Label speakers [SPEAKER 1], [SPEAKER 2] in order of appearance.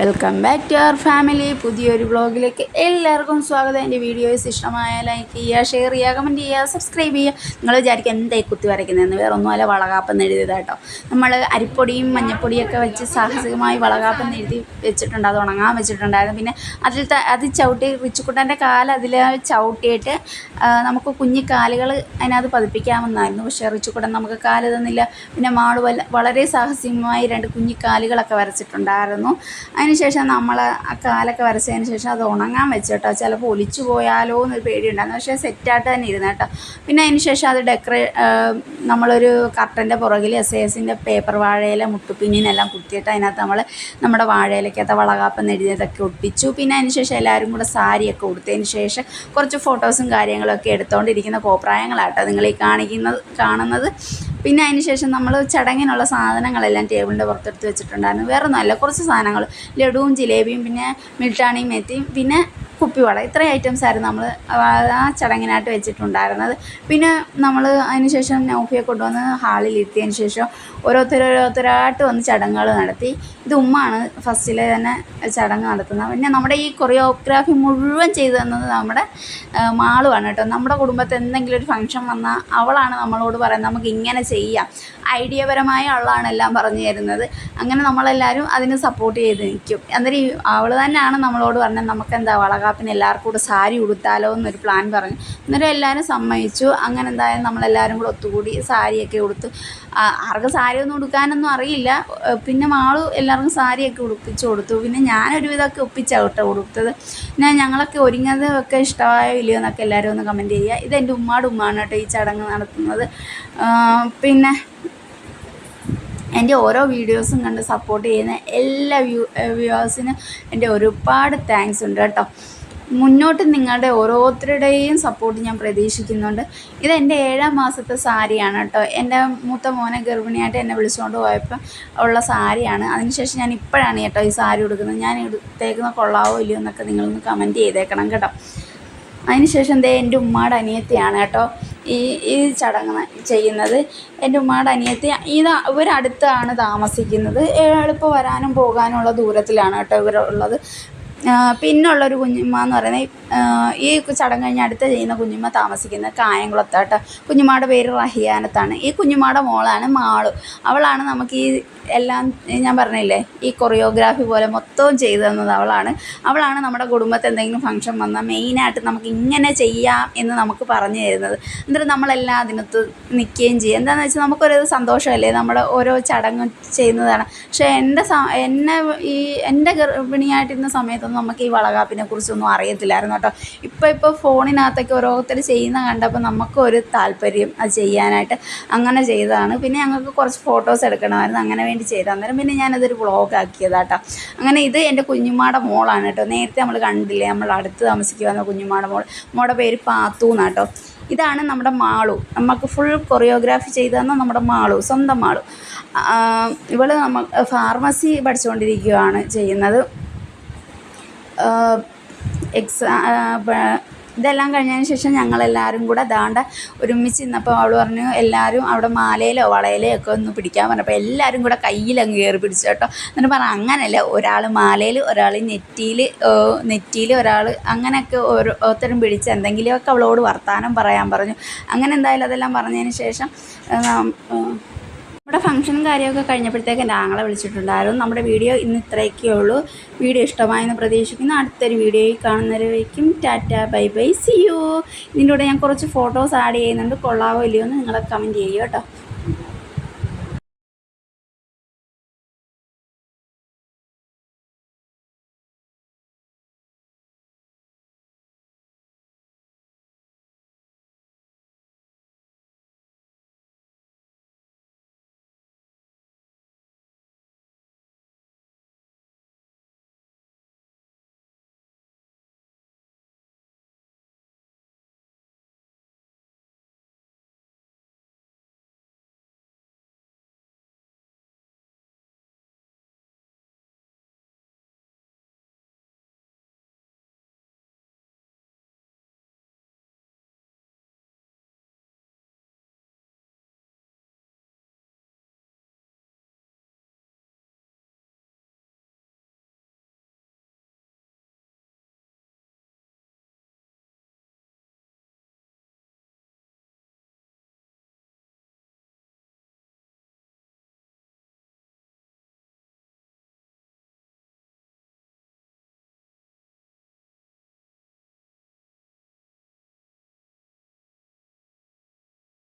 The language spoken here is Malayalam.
[SPEAKER 1] Welcome back to our family പുതിയൊരു വ്ളോഗിലേക്ക് എല്ലാവർക്കും സ്വാഗതം. എന്റെ വീഡിയോസ് ഇഷ്ടമായ ലൈക്ക് ചെയ്യുക ഷെയർ ചെയ്യുക കമന്റ് ചെയ്യുക സബ്സ്ക്രൈബ് ചെയ്യുക. നിങ്ങൾ വിചാരിക്കുക എന്തായി കുത്തി വരയ്ക്കുന്നതെന്ന്. വേറെ ഒന്നുമല്ല വളകാപ്പെന്ന് എഴുതിയത് കേട്ടോ. നമ്മൾ അരിപ്പൊടിയും മഞ്ഞപ്പൊടിയൊക്കെ വെച്ച് സാഹസികമായി വളകാപ്പെന്ന് എഴുതി വെച്ചിട്ടുണ്ട്. അത് ഉണങ്ങാൻ വെച്ചിട്ടുണ്ടായിരുന്നു. പിന്നെ അതിൽ അത് ചവിട്ടി റിച്ചുക്കുട്ടന്റെ കാൽ അതിൽ ചവിട്ടിയിട്ട് നമുക്ക് കുഞ്ഞു കാലുകൾ അതിനകത്ത് പതിപ്പിക്കാമെന്നായിരുന്നു. പക്ഷേ റിച്ചുക്കുട്ടൻ നമുക്ക് കാൽ തന്നില്ല. പിന്നെ മാൾ വളരെ സാഹസികമായി രണ്ട് കുഞ്ഞു കാലുകളൊക്കെ വരച്ചിട്ടുണ്ടായിരുന്നു. അതിനുശേഷം നമ്മൾ ആ കാലൊക്കെ വരച്ചതിന് ശേഷം അത് ഉണങ്ങാൻ വെച്ചോട്ടോ. ചിലപ്പോൾ ഒലിച്ചു പോയാലോ എന്നൊരു പേടിയുണ്ടായിരുന്നു. പക്ഷേ സെറ്റായിട്ട് തന്നെ ഇരുന്നു കേട്ടോ. പിന്നെ അതിന് ശേഷം അത് ഡെക്കറേ നമ്മളൊരു കർട്ടന്റെ പുറകിൽ എസ് എസിന്റെ പേപ്പർ വാഴയില മുട്ടുപിന്നിനെല്ലാം കുത്തിയിട്ട് അതിനകത്ത് നമ്മൾ നമ്മുടെ വാഴയിലക്കകത്ത് വളകാപ്പം എഴുതിയതൊക്കെ ഒട്ടിച്ചു. പിന്നെ അതിന് ശേഷം എല്ലാവരും കൂടെ സാരിയൊക്കെ കൊടുത്തതിന് ശേഷം കുറച്ച് ഫോട്ടോസും കാര്യങ്ങളൊക്കെ എടുത്തുകൊണ്ടിരിക്കുന്ന കോപ്രായങ്ങളാട്ടോ നിങ്ങൾ ഈ കാണിക്കുന്നത് കാണുന്നത്. പിന്നെ അതിന് ശേഷം നമ്മൾ ചടങ്ങിനുള്ള സാധനങ്ങളെല്ലാം ടേബിളിന്റെ പുറത്തെടുത്ത് വെച്ചിട്ടുണ്ടായിരുന്നു. നല്ല കുറച്ച് സാധനങ്ങൾ. ലഡുവും ജിലേബിയും പിന്നെ മിൽട്ടാണിയും മെത്തിയും പിന്നെ കുപ്പിവള ഇത്രയും ഐറ്റംസ് ആയിരുന്നു നമ്മൾ ആ ചടങ്ങിനായിട്ട് വെച്ചിട്ടുണ്ടായിരുന്നത്. പിന്നെ നമ്മൾ അതിനുശേഷം നൗഫിയെ കൊണ്ടുവന്ന് ഹാളിൽ ഇരുത്തിയതിന് ശേഷം ഓരോരുത്തർ ഓരോരുത്തരായിട്ട് വന്ന് ചടങ്ങുകൾ നടത്തി. ഇത് ഉമ്മാണ് ഫസ്റ്റിലെ തന്നെ ചടങ്ങ് നടത്തുന്നത്. പിന്നെ നമ്മുടെ ഈ കൊറിയോഗ്രാഫി മുഴുവൻ ചെയ്തു തന്നത് നമ്മുടെ മാളുമാണ് കേട്ടോ. നമ്മുടെ കുടുംബത്തിൽ എന്തെങ്കിലും ഒരു ഫംഗ്ഷൻ വന്നാൽ അവളാണ് നമ്മളോട് പറയുന്നത്. നമുക്ക് ഇങ്ങനെ ചെയ്യാം. ഐഡിയപരമായ ആളാണ് എല്ലാം പറഞ്ഞു തരുന്നത്. അങ്ങനെ നമ്മളെല്ലാവരും അതിന് സപ്പോർട്ട് ചെയ്ത് നിൽക്കും. അന്നേരം അവൾ തന്നെയാണ് നമ്മളോട് പറഞ്ഞത്. നമുക്ക് എന്താ വളകാപ്പിന് എല്ലാവർക്കും കൂടെ സാരി ഉടുത്താലോ എന്നൊരു പ്ലാൻ പറഞ്ഞു. എന്നിട്ട് എല്ലാവരും സമ്മതിച്ചു. അങ്ങനെ എന്തായാലും നമ്മളെല്ലാവരും കൂടെ ഒത്തുകൂടി സാരിയൊക്കെ ഉടുത്ത് സാരി ഒന്നും ഉടുക്കാനൊന്നും അറിയില്ല. പിന്നെ മാളു എല്ലാവർക്കും സാരിയൊക്കെ ഉടുപ്പിച്ച് കൊടുത്തു. പിന്നെ ഞാനൊരു വിധമൊക്കെ ഒപ്പിച്ചാണ് കേട്ടോ ഉടുത്തത്. ഞാൻ ഞങ്ങളൊക്കെ ഒരുങ്ങത് ഒക്കെ ഇഷ്ടമായോ ഇല്ലയോ എന്നൊക്കെ എല്ലാവരും ഒന്ന് കമന്റ് ചെയ്യുക. ഇതെന്റെ ഉമ്മാടെ ഉമ്മാണ് കേട്ടോ ഈ ചടങ്ങ് നടത്തുന്നത്. പിന്നെ എന്റെ ഓരോ വീഡിയോസും കണ്ട് സപ്പോർട്ട് ചെയ്യുന്ന എല്ലാ വ്യൂ വ്യൂവേഴ്സിനും എന്റെ ഒരുപാട് താങ്ക്സ് ഉണ്ട് കേട്ടോ. മുന്നോട്ട് നിങ്ങളുടെ ഓരോരുത്തരുടെയും സപ്പോർട്ട് ഞാൻ പ്രതീക്ഷിക്കുന്നുണ്ട്. ഇത് എന്റെ ഏഴാം മാസത്തെ സാരിയാണ് കേട്ടോ. എന്റെ മൂത്ത മോനെ ഗർഭിണിയായിട്ട് എന്നെ വിളിച്ചുകൊണ്ട് പോയപ്പോൾ ഉള്ള സാരിയാണ്. അതിനുശേഷം ഞാൻ ഇപ്പോഴാണ് കേട്ടോ ഈ സാരി ഉടുക്കുന്നത്. ഞാൻ എടുത്തേക്കുന്ന കൊള്ളാവോ ഇല്ലയോ എന്നൊക്കെ നിങ്ങളൊന്ന് കമന്റ് ചെയ്തേക്കണം കേട്ടോ. അതിനുശേഷം ദേ എന്റെ ഉമ്മയുടെ അനിയത്തിയാണ് കേട്ടോ ഈ ഈ ചടങ്ങ് ചെയ്യുന്നത്. എന്റെ ഉമ്മയുടെ അനിയത്തി ഇത് ഇവരടുത്താണ് താമസിക്കുന്നത്. എളുപ്പം വരാനും പോകാനുമുള്ള ദൂരത്തിലാണ് കേട്ടോ ഇവരുള്ളത്. പിന്നുള്ളൊരു കുഞ്ഞുമ്മ എന്ന് പറയുന്നത് ഈ ചടങ്ങ് കഴിഞ്ഞ് അടുത്ത ചെയ്യുന്ന കുഞ്ഞുമ്മ താമസിക്കുന്നത് കായംകുളത്താട്ട്. കുഞ്ഞുമ്മയുടെ പേര് റഹിയാനത്താണ്. ഈ കുഞ്ഞുമ്മയുടെ മോളാണ് മാളു. അവളാണ് നമുക്ക് ഈ എല്ലാം ഞാൻ പറഞ്ഞില്ലേ ഈ കൊറിയോഗ്രാഫി പോലെ മൊത്തവും ചെയ്തു തന്നത് അവളാണ്. അവളാണ് നമ്മുടെ കുടുംബത്തെ എന്തെങ്കിലും ഫംഗ്ഷൻ വന്നാൽ മെയിനായിട്ട് നമുക്ക് ഇങ്ങനെ ചെയ്യാം എന്ന് നമുക്ക് പറഞ്ഞു തരുന്നത്. എന്നിട്ട് നമ്മളെല്ലാം അതിനകത്ത് നിൽക്കുകയും ചെയ്യും. എന്താണെന്ന് വെച്ചാൽ നമുക്കൊരു സന്തോഷമല്ലേ? നമ്മുടെ ഓരോ ചടങ്ങ് ചെയ്യുന്നതാണ്. പക്ഷേ എന്റെ എന്നെ ഈ എന്റെ ഗർഭിണിയായിട്ടിരുന്ന സമയത്തൊന്നും നമുക്ക് ഈ വളകാപ്പിനെ കുറിച്ചൊന്നും അറിയത്തില്ലായിരുന്നു കേട്ടോ. ഇപ്പോൾ ഇപ്പോൾ ഫോണിനകത്തൊക്കെ ഓരോരുത്തർ ചെയ്യുന്ന കണ്ടപ്പോൾ നമുക്കൊരു താല്പര്യം അത് ചെയ്യാനായിട്ട് അങ്ങനെ ചെയ്തതാണ്. പിന്നെ ഞങ്ങൾക്ക് കുറച്ച് ഫോട്ടോസ് എടുക്കണമായിരുന്നു. അങ്ങനെ വേണ്ടി ചെയ്തു. അന്നേരം പിന്നെ ഞാനതൊരു വ്ളോഗ് ആക്കിയതാട്ടോ. അങ്ങനെ ഇത് എന്റെ കുഞ്ഞുമാടെ മോളാണ് കേട്ടോ. നേരത്തെ നമ്മൾ കണ്ടില്ലേ നമ്മൾ അടുത്ത് താമസിക്കുവാന്ന കുഞ്ഞുമാടെ മോൾ. മോളുടെ പേര് പാത്തു എന്നാട്ടോ. ഇതാണ് നമ്മുടെ മാളു. നമുക്ക് ഫുൾ കൊറിയോഗ്രാഫി ചെയ്തു തന്ന നമ്മുടെ മാളു സ്വന്തം മാളു. ഇവൾ നമ്മ ഫാർമസി പഠിച്ചുകൊണ്ടിരിക്കുകയാണ് ചെയ്യുന്നത്. എക്സാ ഇതെല്ലാം കഴിഞ്ഞതിന് ശേഷം ഞങ്ങളെല്ലാവരും കൂടെ ദാണ്ട ഒരുമിച്ച് ഇന്നപ്പോൾ അവൾ പറഞ്ഞു എല്ലാവരും അവിടെ മാലയിലോ വളയിലോ ഒക്കെ ഒന്ന് പിടിക്കാൻ പറഞ്ഞപ്പോൾ എല്ലാവരും കൂടെ കയ്യിലങ്ങ് കയറി പിടിച്ചു കേട്ടോ. എന്നിട്ട് പറഞ്ഞു അങ്ങനല്ല ഒരാൾ മാലയിൽ ഒരാൾ നെറ്റിയിൽ നെറ്റിയിൽ ഒരാൾ അങ്ങനെയൊക്കെ ഓരോരുത്തരും പിടിച്ച് എന്തെങ്കിലുമൊക്കെ അവളോട് വർത്തമാനം പറയാൻ പറഞ്ഞു. അങ്ങനെ എന്തായാലും അതെല്ലാം പറഞ്ഞതിന് ശേഷം നമ്മുടെ ഫംഗ്ഷനും കാര്യമൊക്കെ കഴിഞ്ഞപ്പോഴത്തേക്ക് എന്റെ ആങ്ങളെ വിളിച്ചിട്ടുണ്ടായിരുന്നു. നമ്മുടെ വീഡിയോ ഇന്ന് ഇത്രയൊക്കെ ഉള്ളൂ. വീഡിയോ ഇഷ്ടമായെന്ന് പ്രതീക്ഷിക്കുന്നു. അടുത്തൊരു വീഡിയോയിൽ കാണുന്നവരേക്കും tata bye bye. See you ഇതിന്റെ കൂടെ ഞാൻ കുറച്ച് ഫോട്ടോസ് ആഡ് ചെയ്യുന്നുണ്ട്. കൊള്ളാവോ ഇല്ലയോ എന്ന് നിങ്ങളെ കമന്റ് ചെയ്യുക കേട്ടോ.